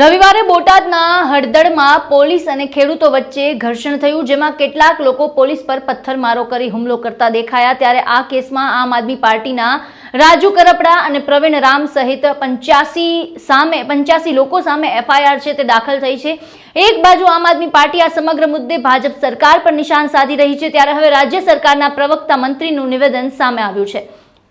રવિવારે બોટાદના હળદળમાં પોલીસ અને ખેડૂતો વચ્ચે ઘર્ષણ થયું, જેમાં કેટલાક લોકો પોલીસ પર પથ્થરમારો કરી હુમલો કરતા દેખાયા. ત્યારે આ કેસમાં આમ આદમી પાર્ટીના રાજુ કરપડા અને પ્રવીણ રામ સહિત પંચ્યાસી સામે, પંચ્યાસી લોકો સામે એફઆઈઆર છે તે દાખલ થઈ છે. એક બાજુ આમ આદમી પાર્ટી આ સમગ્ર મુદ્દે ભાજપ સરકાર પર નિશાન સાધી રહી છે. ત્યારે હવે રાજ્ય સરકારના પ્રવક્તા મંત્રીનું નિવેદન સામે આવ્યું છે.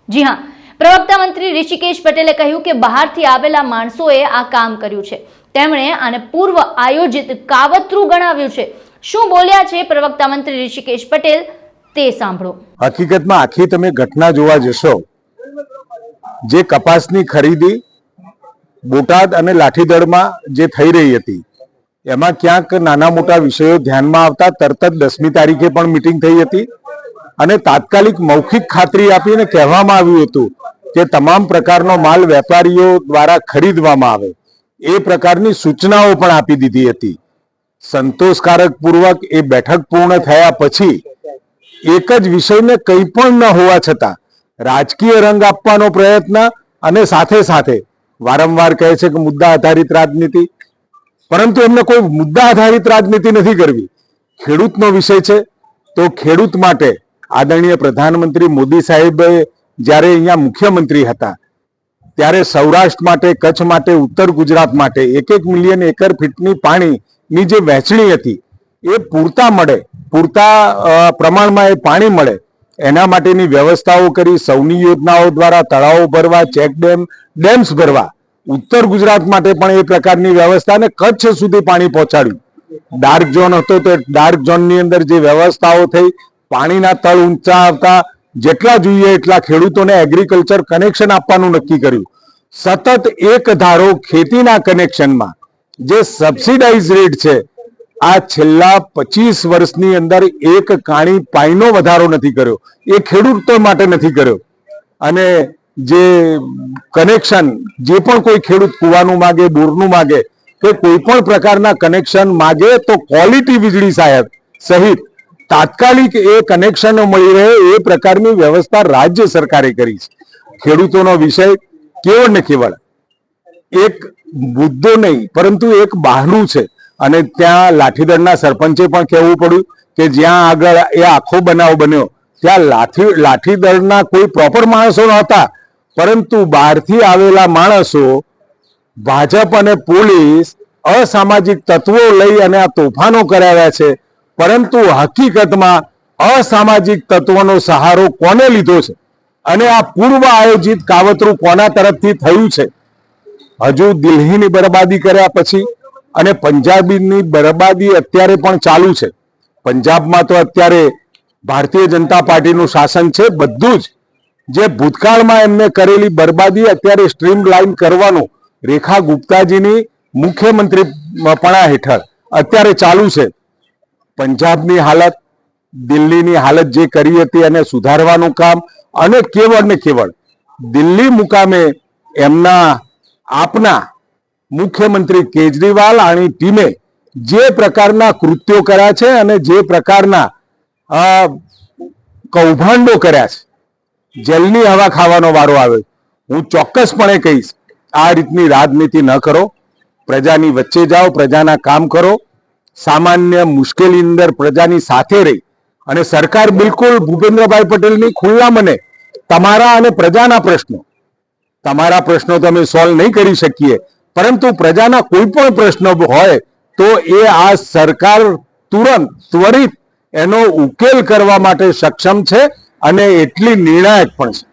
જી હા, પ્રવક્તા મંત્રી ઋષિકેશ પટેલે કહ્યું કે બહારથી આવેલા માણસોએ આ કામ કર્યું છે. તેમણે આને પૂર્વ આયોજિત કાવતરું ગણાવ્યું છે. શું બોલ્યા છે પ્રવક્તા મંત્રી ઋષિકેશ પટેલ તે સાંભળો. હકીકતમાં આખી તમે ઘટના જોવા જશો, જે કપાસની ખરીદી, બોટાદ અને લાઠીદળમાં જે થઈ રહી હતી, એમાં ક્યાંક નાના મોટા વિષયો ધ્યાનમાં આવતા તરત જ દસમી તારીખે પણ મિટિંગ થઈ હતી અને તાત્કાલિક મૌખિક ખાતરી આપીને કહેવામાં આવ્યું હતું કે તમામ પ્રકારનો માલ વેપારીઓ દ્વારા ખરીદવામાં આવે. એ પ્રકારની સૂચનાઓ પણ આપી દીધી હતી. સંતોષકારક પૂર્વક એ બેઠક પૂર્ણ થયા પછી એક જ વિષયને કંઈ પણ ન હોવા છતાં રાજકીય રંગ આપવાનો પ્રયત્ન અને સાથે સાથે વારંવાર કહે છે કે મુદ્દા આધારિત રાજનીતિ. પરંતુ એમને કોઈ મુદ્દા આધારિત રાજનીતિ નથી કરવી. ખેડૂતનો વિષય છે. તો ખેડૂત માટે આદરણીય પ્રધાનમંત્રી મોદી સાહેબે જ્યારે અહીંયા મુખ્યમંત્રી હતા ત્યારે સૌરાષ્ટ્ર માટે, કચ્છ માટે, ઉત્તર ગુજરાત માટે એક એક મિલિયન એકર ફીટની પાણીની જે વહેંચણી હતી, એ પૂરતા મળે, પૂરતા પ્રમાણમાં એ પાણી મળે, એના માટેની વ્યવસ્થાઓ કરી, સૌની યોજનાઓ દ્વારા તળાવો ભરવા, ચેક ડેમ, ડેમ્સ ભરવા, ઉત્તર ગુજરાત માટે પણ એ પ્રકારની વ્યવસ્થા અને કચ્છ સુધી પાણી પહોંચાડ્યું. ડાર્ક ઝોન હતો તો ડાર્ક ઝોનની અંદર જે વ્યવસ્થાઓ થઈ, પાણીના તળ ઊંચા આવતા જેટલા જોઈએ એટલા ખેડૂતોને એગ્રીકલ્ચર કનેક્શન આપવાનું નક્કી કર્યું. સતત એક ધારો ખેતીના કનેક્શનમાં જે સબસિડાઇઝ રેટ છે, આ છેલ્લા પચીસ વર્ષની અંદર એક કાણી પાઈનો વધારો નથી કર્યો. એ ખેડૂતો માટે નથી કર્યો. અને જે કનેક્શન જે પણ કોઈ ખેડૂત કુવાનું માગે, બોરનું માગે, કે કોઈ પણ પ્રકારના કનેક્શન માગે તો ક્વોલિટી વીજળી સાહેબ સહિત તાત્કાલિક એ કનેક્શનો મળી રહે એ પ્રકારની વ્યવસ્થા રાજ્ય સરકારે કરી છે. ખેડૂતોનો વિષય કેવળ ને કેવળ. એક મુદ્દો નહીં, પરંતુ એક બહાનું છે. અને ત્યાં લાઠીદળના સરપંચે પણ કહેવું પડ્યું કે જ્યાં આગળ એ આખો બનાવ બન્યો, ત્યાં લાઠી, લાઠીદળના કોઈ પ્રોપર માણસો નહોતા. પરંતુ બહારથી આવેલા માણસો ભાજપ અને પોલીસ અસામાજિક તત્વો લઈ અને આ તોફાનો કરાવ્યા છે. પરંતુ હકીકતમાં અસામાજિક તત્વોનો સહારો કોને લીધો છે? અને આ પૂર્વ આયોજિત કાવતરું કોના તરફથી થયું છે? હજુ દિલ્હીની બરબાદી કર્યા પછી અને પંજાબીની બરબાદી અત્યારે પણ ચાલુ છે. પંજાબમાં તો અત્યારે ભારતીય જનતા પાર્ટીનું શાસન છે બધું જ. જે ભૂતકાળમાં એમને કરેલી બરબાદી અત્યારે સ્ટ્રીમ લાઈન કરવાનું રેખા ગુપ્તાજીની મુખ્યમંત્રી પણા હેઠળ અત્યારે ચાલુ છે. પંજાબની હાલત, દિલ્હીની હાલત જે કરી હતી એને સુધારવાનું કામ, અને કેવળ ને કેવળ દિલ્હી મુકામે એમના આપના મુખ્યમંત્રી કેજરીવાલ અને ટીમે જે પ્રકારના કૃત્યો કર્યા છે અને જે પ્રકારના કૌભાંડો કર્યા છે, જેલની હવા ખાવાનો વારો આવ્યો હું ચોક્કસપણે કહીશ, આ રીતની રાજનીતિ ન કરો, પ્રજાની વચ્ચે જાઓ, પ્રજાના કામ કરો સામાન્ય મુશ્કેલી અંદર પ્રજાની સાથે રહી અને સરકાર બિલકુલ ભૂપેન્દ્રભાઈ પટેલની ખુલ્લા મને તમારા અને પ્રજાના પ્રશ્નો. તમારા પ્રશ્નો તો અમે સોલ્વ નહીં કરી શકીએ, પરંતુ પ્રજાના કોઈ પણ પ્રશ્નો હોય તો એ આ સરકાર તુરંત, ત્વરિત એનો ઉકેલ કરવા માટે સક્ષમ છે અને એટલી નિર્ણાયક પણ છે.